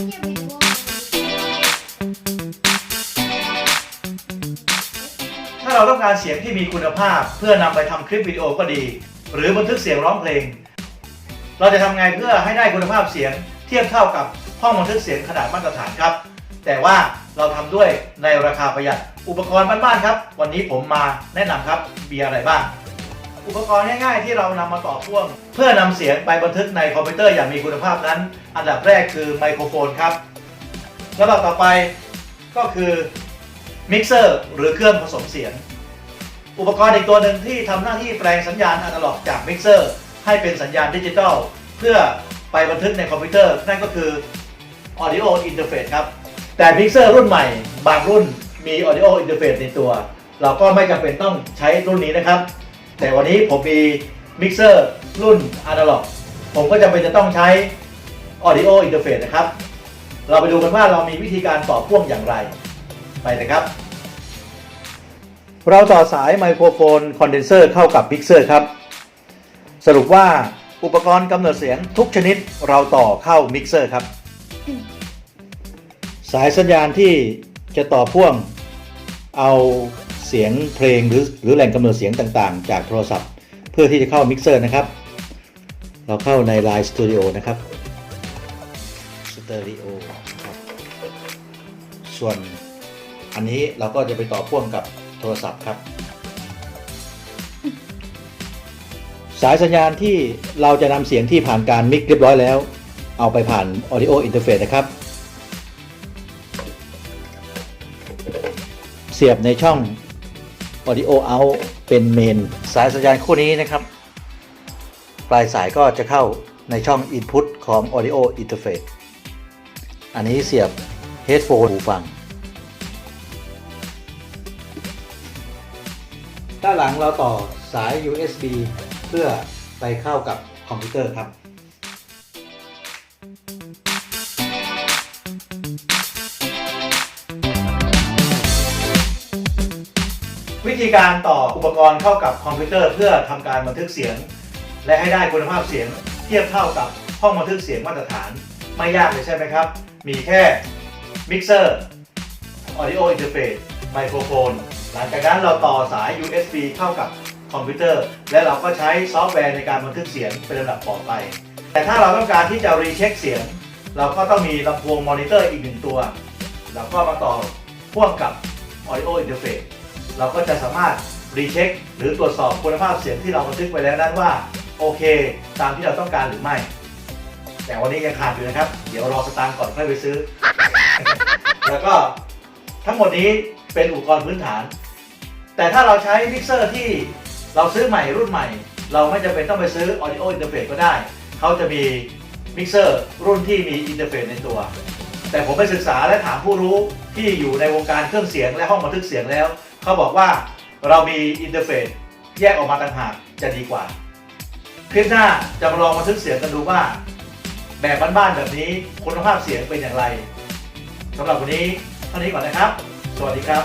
ถ้าเราต้องการเสียงที่มีคุณภาพเพื่อนำไปทำคลิปวิดีโอก็ดี หรือบันทึกเสียงร้องเพลง เราจะทำไงเพื่อให้ได้คุณภาพเสียงเทียบเท่ากับห้องบันทึกเสียงขนาดมาตรฐานครับ แต่ว่าเราทำด้วยในราคาประหยัดอุปกรณ์บ้านๆครับ วันนี้ผมมาแนะนำครับมีอะไรบ้าง อุปกรณ์ง่ายๆที่เรานำมาต่อพ่วง พื่อนำเสียงไปบันทึกในคอมพิวเตอร์อย่างมีคุณภาพนั้น อันดับแรกคือไมโครโฟนครับลำดับต่อไปก็คือมิกเซอร์หรือเครื่องผสมเสียง อุปกรณ์อีกตัวหนึ่งที่ทำหน้าที่แปลงสัญญาณอนาล็อกจากมิกเซอร์ให้เป็นสัญญาณดิจิตอลเพื่อไปบันทึกในคอมพิวเตอร์ นั่นก็คือ Audio Interface ครับ แต่มิกเซอร์รุ่นใหม่ บางรุ่นมี Audio Interface ในตัว เราก็ไม่จำเป็นต้องใช้รุ่นนี้นะครับ แต่วันนี้ผมมีมิกเซอร์ รุ่นอะนาล็อกผมก็จำเป็นจะต้องใช้ Audio Interface นะครับ เราไปดูกันว่าเรามีวิธีการต่อพ่วงอย่างไร ไปนะครับ เราต่อสายไมโครโฟนคอนเดนเซอร์เข้ากับมิกเซอร์ครับ สรุปว่าอุปกรณ์กำเนิดเสียงทุกชนิดเราต่อเข้ามิกเซอร์ครับ สายสัญญาณที่จะต่อพ่วงเอาเสียงเพลงหรือหรือแหล่งกำเนิดเสียงต่างๆ จากโทรศัพท์ เพื่อที่จะเข้ามิกเซอร์นะครับ เราเข้าใน Line Studio นะครับ Stereo ครับ ส่วนอันนี้เราก็จะไปต่อพ่วงกับโทรศัพท์ครับ สายสัญญาณที่เราจะนำเสียงที่ผ่านการมิกเรียบร้อยแล้ว เอาไปผ่าน Audio Interface นะครับ เสียบในช่อง Audio Out เป็นเมน สายสัญญาณคู่นี้นะครับ ปลายสายก็จะเข้าในช่อง Input ของ Audio Interface อันนี้เสียบ Headphone หูฟัง ด้านหลังเราต่อสาย USB เพื่อไปเข้ากับคอมพิวเตอร์ครับวิธีการต่ออุปกรณ์เข้ากับคอมพิวเตอร์เพื่อทำการบันทึกเสียง และให้ได้คุณภาพเสียงเทียบเท่ากับห้องบันทึกเสียงมาตรฐาน ไม่ยากเลยใช่ไหมครับ มีแค่มิกเซอร์ Audio Interface ไมโครโฟน หลังจากนั้นเราต่อสาย USB เข้ากับคอมพิวเตอร์ และเราก็ใช้ซอฟต์แวร์ในการบันทึกเสียงเป็นลำดับต่อไป แต่ถ้าเราต้องการที่จะรีเช็คเสียง เราก็ต้องมีลำโพงมอนิเตอร์อีกหนึ่งตัว เราก็มาต่อพ่วงกับ Audio Interface เราก็จะสามารถรีเช็คหรือตรวจสอบคุณภาพเสียงที่เราบันทึกไปแล้วนั้นว่า โอเค ตามที่เราต้องการหรือไม่ แต่วันนี้ยังขาดอยู่นะครับ เดี๋ยวรอสตางค์ก่อนค่อยไปซื้อ แล้วก็ทั้งหมดนี้เป็นอุปกรณ์พื้นฐาน แต่ถ้าเราใช้มิกเซอร์ที่เราซื้อใหม่รุ่นใหม่ เราไม่จำเป็นต้องไปซื้อ Audio Interface ก็ได้ เขาจะมีมิกเซอร์รุ่นที่มีอินเทอร์เฟซในตัว แต่ผมไปศึกษาและถามผู้รู้ที่อยู่ในวงการเครื่องเสียงและห้องบันทึกเสียงแล้ว เขาบอกว่าเรามีอินเทอร์เฟซแยกออกมาต่างหากจะดีกว่า คลิปหน้าจะมาลองมาทึกเสียงกันดูว่า แบบบ้านๆแบบนี้คุณภาพเสียงเป็นอย่างไรสำหรับวันนี้เท่านี้ก่อนนะครับ สวัสดีครับ